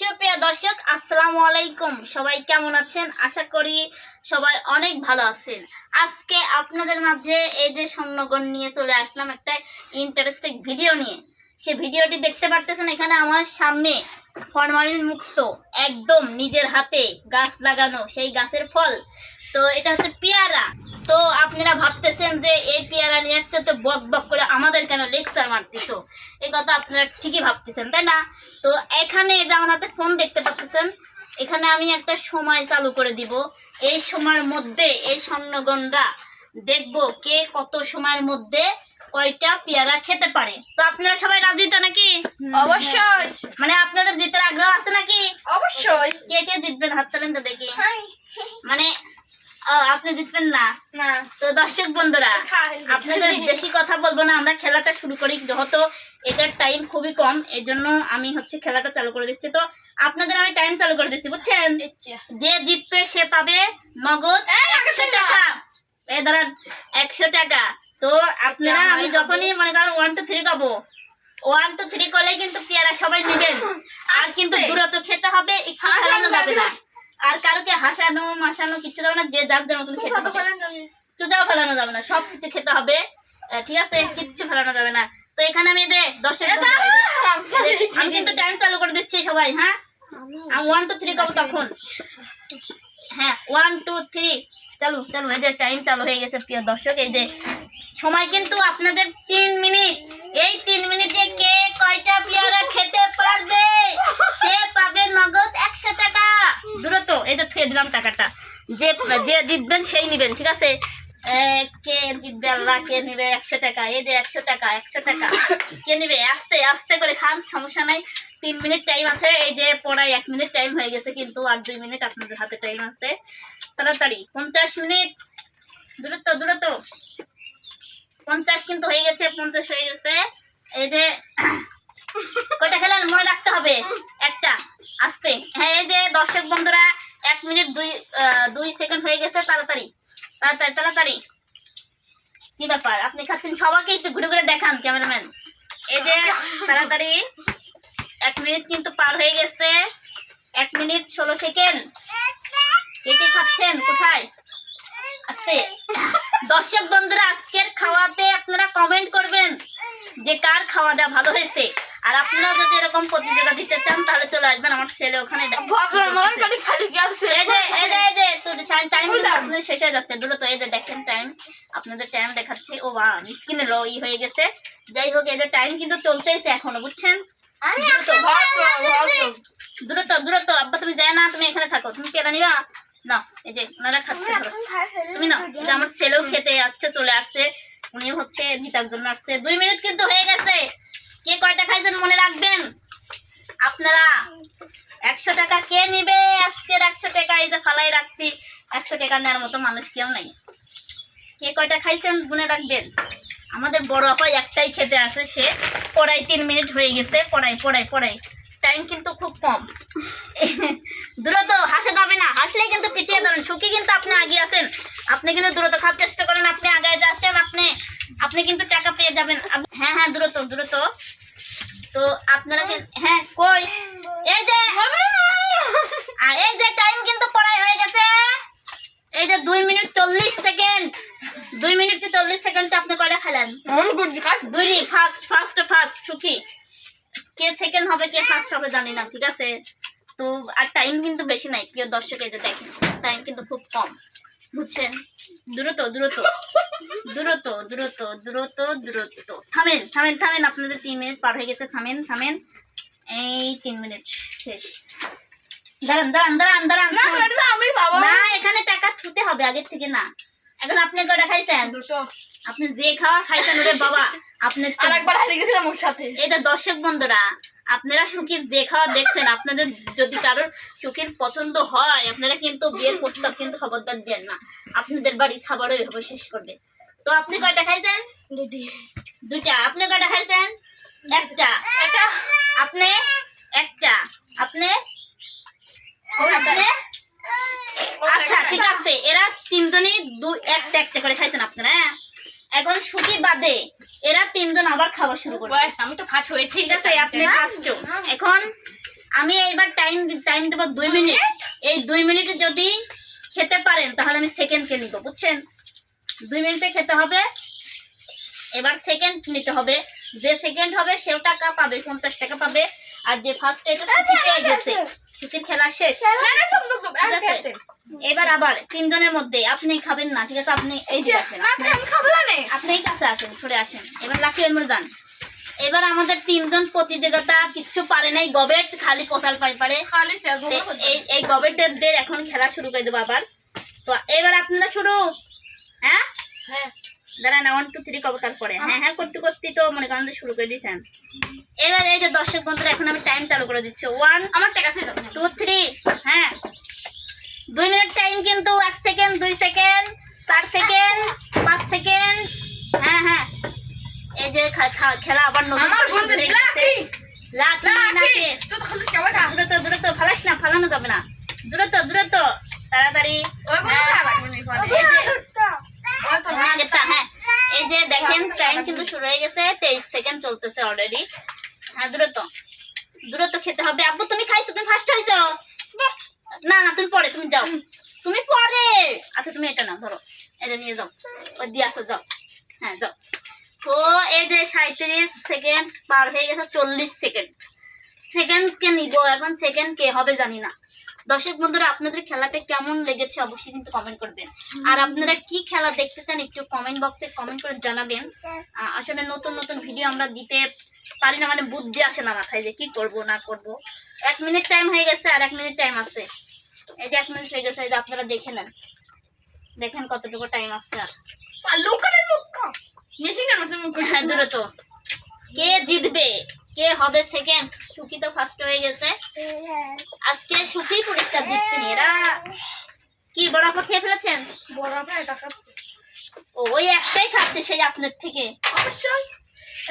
সুপ্রিয় দর্শক, আসসালামু আলাইকুম। সবাই কেমন আছেন? আশা করি সবাই অনেক ভালো আছেন। আজকে আপনাদের মাঝে এই যে স্বর্ণগণ নিয়ে চলে আসলাম একটা ইন্টারেস্টিং ভিডিও নিয়ে। সে ভিডিওটি দেখতে পারতেছেন এখানে আমার সামনে ফরমালিন মুক্ত একদম নিজের হাতে গাছ লাগানো, সেই গাছের ফল। তো এটা হচ্ছে পেয়ারা। তো আপনারা ভাবতেছেন যে এই পেয়ারা নিয়ে আসছে তো বক বক করে আমাদের কেন লেকচার মারতেছো? এই কথা আপনারা ঠিকই ভাবতেছেন তাই না? তো এখানে যে আমার হাতে ফোন দেখতে পাচ্ছেন এখানে আমি একটা সময় চালু করে দিব। এই সময়ের মধ্যে এই স্বর্ণগণরা দেখব কে কত সময়ের মধ্যে কয়টা পেয়ারা খেতে পারে। তো আপনারা সবাই রাজি তো নাকি? অবশ্যই। মানে আপনাদের জিতার আগ্রহ আছে নাকি? অবশ্যই। কে কে জিতবেন? হাত তোলেন তো দেখি। মানে আপনি জিতবেন না? তো দর্শক বন্ধুরা আপনাদের বেশি কথা বলব না আমরা খেলাটা শুরু করি যেহেতু এটার টাইম খুবই কম এই জন্য আমি হচ্ছে খেলাটা চালু করে দিচ্ছি। তো আপনাদের আমি টাইম চালু করে দিচ্ছি বুঝছেন? যে জিতবে সে পাবে নগদ একশো টাকা। এই ধরেন একশো টাকা। তো আপনারা আমি যখনই মনে করেন ওয়ান টু থ্রি পাবো ওয়ান টু থ্রি করলে কিন্তু পেয়ারা সবাই নেবেন। আর কিন্তু দূরত্ব খেতে হবে একটু ফেলানো যাবে না। আর কারোকে হাসানো মাসানো কিচ্ছু যাবে না যে যার যার মতন খেতে হবে। চুজাও ফেলানো যাবে না সব কিছু খেতে হবে। ঠিক আছে? কিচ্ছু ফেলানো যাবে না। তো এখানে আমি দে দশের আমি কিন্তু টাইম চালু করে দিচ্ছি সবাই হ্যাঁ? আমি ওয়ান টু থ্রি করব তখন। হ্যাঁ ওয়ান টু থ্রি চালু চালু এই যে টাইম চালু হয়ে গেছে প্রিয় দর্শক এই যে। সময় কিন্তু আপনাদের তিন মিনিট এই তিন মিনিটে কে কয়টা পেয়ারা খেতে পারবে সে পাবে নগদ একশো টাকা এটা দিলাম টাকাটা। যে যে জিতবেন সেই নেবেন, ঠিক আছে? কে জিতবে আল্লাহ কে একশো টাকা। এই যে একশো টাকা একশো টাকা। কে আস্তে আস্তে করে খান, সমস্যা নাই। তিন মিনিট টাইম আছে। এই যে পড়ায় এক মিনিট টাইম হয়ে গেছে কিন্তু, আর দুই মিনিট আপনাদের হাতে টাইম আছে। তাড়াতাড়ি, পঞ্চাশ মিনিট। দূরত্ব দূরত্ব। পঞ্চাশ কিন্তু হয়ে গেছে, পঞ্চাশ হয়ে গেছে। এই যে, কয়টা খেলেন? মনে রাখতে হবে। একটা। আস্তে। হ্যাঁ এই যে দর্শক বন্ধুরা এক মিনিট দুই দুই সেকেন্ড হয়ে গেছে, তাড়াতাড়ি। তাড়াতাড়ি তাড়াতাড়ি। কি ব্যাপার? আপনি খাচ্ছেন? সবাইকে একটু ঘুরে ঘুরে দেখান, ক্যামেরাম্যান। এই যে, তাড়াতাড়ি। এক মিনিট কিন্তু পার হয়ে গেছে। এক মিনিট ষোলো সেকেন্ড। কে কে খাচ্ছেন? কোথায়? আস্তে। দর্শক বন্ধুরা, আজকের খাওয়াতে আপনারা কমেন্ট করবেন যে কার খাওয়াটা ভালো হয়েছে। আর আপনারা যদি এরকম প্রতিযোগিতা দিতে চান তাহলে চলে আসবেন আমার ছেলে ওখানে। তো শেষ হয়ে যাচ্ছে দ্রুত এই যে দেখেন টাইম আপনাদের টাইম দেখাচ্ছে। ও বা স্ক্রিনে লো ই হয়ে গেছে। যাই হোক যে টাইম কিন্তু চলতেইছে এখনও বুঝছেন? দ্রুত। দ্রুত আব্বা তুমি যায় না তুমি এখানে থাকো। তুমি কেনা নিবা? না এই যে ওনারা খাচ্ছে। তুমি না এটা আমার ছেলেও খেতে যাচ্ছে চলে আসছে। উনি হচ্ছে ভিটার জন্য আসছে। দুই মিনিট কিন্তু হয়ে গেছে। কে কয়টা খাইছেন মনে রাখবেন? আপনারা একশো টাকা কে নিবে? আজকের একশো টাকা, এই যে ফালাই রাখছি। একশো টাকা নেওয়ার মতো মানুষ কেউ নাই। কে কয়টা খাইছেন মনে রাখবেন? আমাদের বড় আপা একটাই খেতে আসে সে পড়াই তিন মিনিট হয়ে গেছে পড়াই পড়াই পড়াই টাইম কিন্তু খুব কম। দ্রুত হাসে যাবে না, হাসলেই কিন্তু পিছিয়ে যাবেন। সুখী কিন্তু আপনি আগে আছেন। আপনি কিন্তু দ্রুত খাওয়ার চেষ্টা করেন, আপনি আগে যাচ্ছেন আপনি আপনি কিন্তু টাকা পেয়ে যাবেন। হ্যাঁ দ্রুত দ্রুত। তো আপনারা হ্যাঁ কই? এই যে! আর এই যে টাইম কিন্তু পড়াই হয়ে গেছে। এই যে দুই মিনিট চল্লিশ সেকেন্ড। দুই মিনিট চল্লিশ সেকেন্ডে আপনি কয়টা খেলেন দুই ফার্স্ট ফার্স্ট ফার্স্ট সুখী। কে সেকেন্ড হবে কে ফার্স্ট হবে জানি না ঠিক আছে? তো আর টাইম কিন্তু বেশি নাই প্রিয় দর্শক এই যে দেখেন টাইম কিন্তু খুব কম। বুঝছেন? দ্রুত দ্রুত। দ্রুত দ্রুত দ্রুত দ্রুত। থামেন থামেন থামেন আপনাদের তিন মিনিট পার হয়ে গেছে। থামেন থামেন। এই তিন মিনিট শেষ। দাঁড়ান দাঁড়ান দাঁড়ান দাঁড়ান। আমি বাবা। না এখানে টাকা থুতে হবে আগের থেকে না। এখন আপনি কটা খাইছেন দুটো। আপনি যে খাওয়া খাইছেন ওরে বাবা। আপনি তো- আর একবার হারিয়ে গেছিলাম ওর সাথে। এটা দর্শক বন্ধুরা আপনারা সুখীর যে খাওয়া দেখছেন আপনাদের যদি কারোর সুখীর পছন্দ হয় আপনারা কিন্তু বিয়ের প্রস্তাব কিন্তু খবরদার দেন না। আপনাদের বাড়ির খাবারও এভাবে শেষ করবে। তো আপনি কয়টা খাইছেন? দুইটা। আপনি কয়টা খাইছেন? একটা। একটা। আপনি? একটা। আপনি? আচ্ছা ঠিক আছে। এরা তিনজনই দুই একটা একটা করে খাইতেন আপনারা হ্যাঁ? এখন সুখী বাদে এরা তিনজন আবার খাওয়া শুরু করবে। আমি তো খাট হয়েছি ঠিক আছে আপনি ফার্স্ট এখন আমি এইবার টাইম টাইম দেবো দুই মিনিট এই দুই মিনিটে যদি খেতে পারেন তাহলে আমি সেকেন্ডকে নিব বুঝছেন? দুই মিনিটে খেতে হবে। এবার সেকেন্ড নিতে হবে। যে সেকেন্ড হবে সেও টাকা পাবে পঞ্চাশ টাকা পাবে। আর যে ফার্স্ট এটা পেয়ে গেছে সুখীর খেলা শেষ। এবার আবার তিনজনের মধ্যে আপনি খাবেন না ঠিক আছে? আপনি এই যে আসেন আপনি- এই কাছে আসেন সরে আসেন। এবার লাকি এমরদান এবার আমাদের তিনজন প্রতিযোগিতা কিচ্ছু পারে নাই গবেট খালি পোশাল পাই পারে। এই গবেটেরদের এখন খেলা শুরু করে দেবো আবার। তো এবার আপনারা শুরু। হ্যাঁ? হ্যাঁ। দাঁড়ান ওয়ান টু থ্রি কবে তারপরে। হ্যাঁ হ্যাঁ করতে করতে তো মনে করেন শুরু করে দিয়েছেন। এবার এই যে দর্শক বন্ধুরা এখন আমি টাইম চালু করে দিচ্ছি। ওয়ান আমার টাকা টু থ্রি হ্যাঁ। দুই মিনিট টাইম কিন্তু এক সেকেন্ড দুই সেকেন্ড চার সেকেন্ড পাঁচ সেকেন্ড হ্যাঁ হ্যাঁ। এই যে খেলা আবার নতুন আমার করে বন্ধু শুরু গেছে। লাকি লাকি লাকি নাকি তুই তো খালি কেমন? না দূরত্ব দূরত্ব ফালাস না ফালানো যাবে না দূরত্ব দূরত্ব তাড়াতাড়ি ওইগুলো হ্যাঁ। না লাগবে না পরে। এই যে- ওই তো হ্যাঁ, আগেরটা, হ্যাঁ। এই যে দেখেন টাইম কিন্তু শুরু হয়ে গেছে, তেইশ সেকেন্ড চলতেছে অলরেডি হ্যাঁ দূরত্ব। দূরত্ব খেতে হবে। আব্বু, তুমি খাইছো, তুমি ফার্স্ট হয়েছো। না না, তুমি পরে, তুমি যাও। তুমি পরে। আচ্ছা তুমি এটা নাও, ধরো। এটা নিয়ে যাও। ওই দিয়ে আসো যাও। হ্যাঁ যাও। তো এই যে সাঁত্রিশ সেকেন্ড পার হয়ে গেছে চল্লিশ সেকেন্ড সেকেন্ড কে নিব, এখন সেকেন্ড কে হবে জানি না। দর্শক বন্ধুরা আপনাদের খেলাটা কেমন লেগেছে অবশ্যই কিন্তু কমেন্ট করবেন। আর আপনারা কি খেলা দেখতে চান একটু কমেন্ট বক্সে কমেন্ট করে জানাবেন। আসলে নতুন নতুন ভিডিও আমরা দিতে পারি না মানে বুদ্ধি আসে না মাথায় যে কি করব না করব। এক মিনিট টাইম হয়ে গেছে আর এক মিনিট টাইম আছে। এই যে এক মিনিট হয়ে গেছে এই যে আপনারা দেখে নেন। দেখেন কতটুকু টাইম আছে আর। হ্যাঁ তো। কে জিতবে? কে হবে সেকেন্ড সুখী তো ফার্স্ট হয়ে গেছে। আজকে সুখী পরীক্ষা দিচ্ছে এরা কি বড় খেয়ে ফেলেছেন? বড় ভাই টাকা ও ওই একটাই খাচ্ছে সেই আপনার থেকে? অবশ্যই।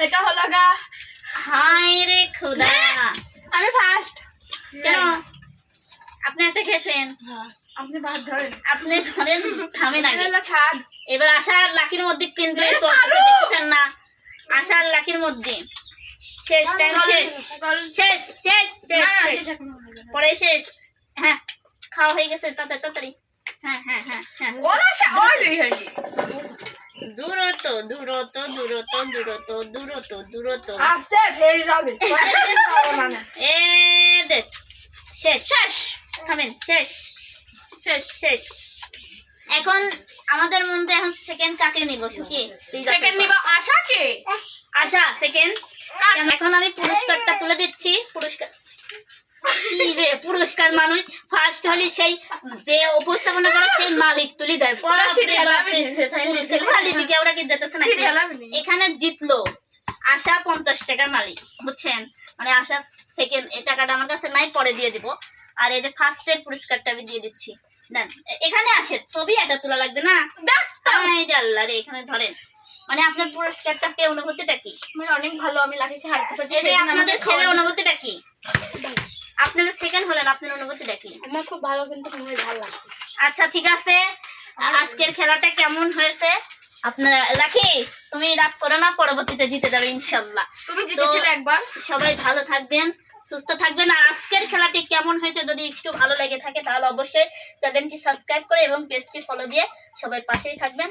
এটা হলো গা হাই রে খোদা। আমি ফার্স্ট কেন? আপনি একটা খেয়েছেন? আপনি বাদ ধরেন। আপনি ধরেন হলো থার্ড এবার আশার লাকির মধ্যে কিন্তু না? আশার লাকির মধ্যে। শেষ টাইম শেষ। শেষ শেষ শেষ পরে শেষ। হ্যাঁ খাওয়া হয়ে গেছে তাড়াতাড়ি তাড়াতাড়ি। হ্যাঁ হ্যাঁ হ্যাঁ হ্যাঁ। দূরত দূরত দূরত দূরত দূরত দূরত আস্তে খেয়ে যাবে। এ দেখ শেষ শেষ। থামেন শেষ শেষ শেষ। এখন আমাদের মধ্যে এখন সেকেন্ড কাকে নিব সুখী? সেকেন্ড নিবা আশাকে আশা সেকেন্ড এখন আমি পুরস্কারটা তুলে দিচ্ছি। পুরস্কার পুরস্কার মানুষ? ফার্স্ট হলে সেই যে উপস্থাপনা করে সেই মালিক তুলি দেয়। ওরা কি দিতেছে। এখানে জিতলো। আশা পঞ্চাশ টাকার মালিক বুঝছেন? মানে আশা সেকেন্ড এই টাকাটা আমার কাছে নাই পরে দিয়ে দিব। আর এই যে ফার্স্টের পুরস্কারটা আমি দিয়ে দিচ্ছি। দেন এখানে আসে ছবি একটা তোলা লাগবে না? আল্লাহ রে এখানে ধরেন। মানে আপনার পুরস্কারটা পেয়ে অনুভূতিটা কি? আমি অনেক ভালো আমি লাকিকে হারতে পারছি আপনাদের খেলে অনুভূতিটা কি? আপনারা সেকেন্ড হলেন আপনার অনুভূতিটা কি? আমার খুব ভালো কিন্তু খুবই ভালো লাগে আচ্ছা ঠিক আছে। আজকের খেলাটা কেমন হয়েছে? আপনারা লাখি তুমি রাগ করো না পরবর্তীতে জিতে যাবে ইনশাল্লাহ। তুমি জিতেছিলে একবার। সবাই ভালো থাকবেন। সুস্থ থাকবেন। আর আজকের খেলাটি কেমন হয়েছে যদি একটু ভালো লেগে থাকে, তাহলে অবশ্যই চ্যানেলটি সাবস্ক্রাইব করে এবং পেজটি ফলো দিয়ে সবাই পাশেই থাকবেন।